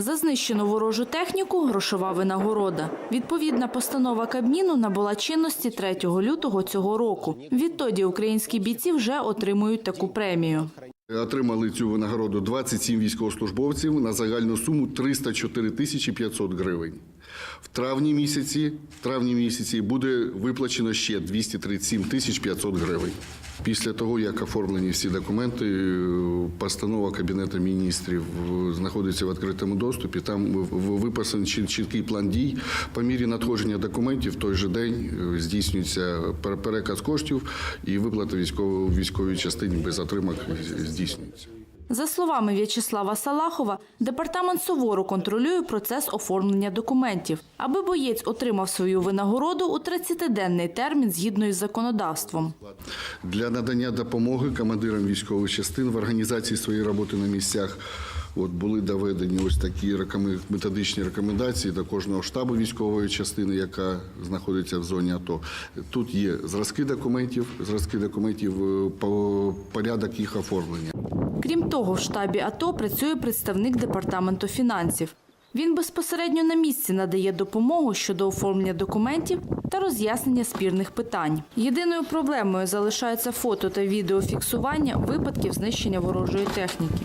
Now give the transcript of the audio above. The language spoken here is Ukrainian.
За знищену ворожу техніку грошова винагорода. Відповідна постанова Кабміну набула чинності 3 лютого цього року. Відтоді українські бійці вже отримують таку премію. Отримали цю винагороду 27 військовослужбовців на загальну суму 304 тисячі 500 гривень. В травні місяці, в травні місяці буде виплачено ще 237 тисяч 500 гривень. Після того, як оформлені всі документи, е, постанова Кабінету міністрів е, знаходиться в відкритому доступі. Там виписаний чіткий план дій. По мірі надходження документів в той же день е, здійснюється переказ коштів і виплата військової військовій частині без отримок здійснюється. За словами В'ячеслава Салахова, департамент суворо контролює процес оформлення документів, аби боєць отримав свою винагороду у 30-денний термін згідно із законодавством. Для надання допомоги командирам військових частин в організації своєї роботи на місцях от були доведені ось такі методичні рекомендації до кожного штабу військової частини, яка знаходиться в зоні АТО. Тут є зразки документів, зразки документів, е, по- порядок їх оформлення. Крім того, в штабі АТО працює представник департаменту фінансів. Він безпосередньо на місці надає допомогу щодо оформлення документів та роз'яснення спірних питань. Єдиною проблемою залишається фото та відеофіксування випадків знищення ворожої техніки.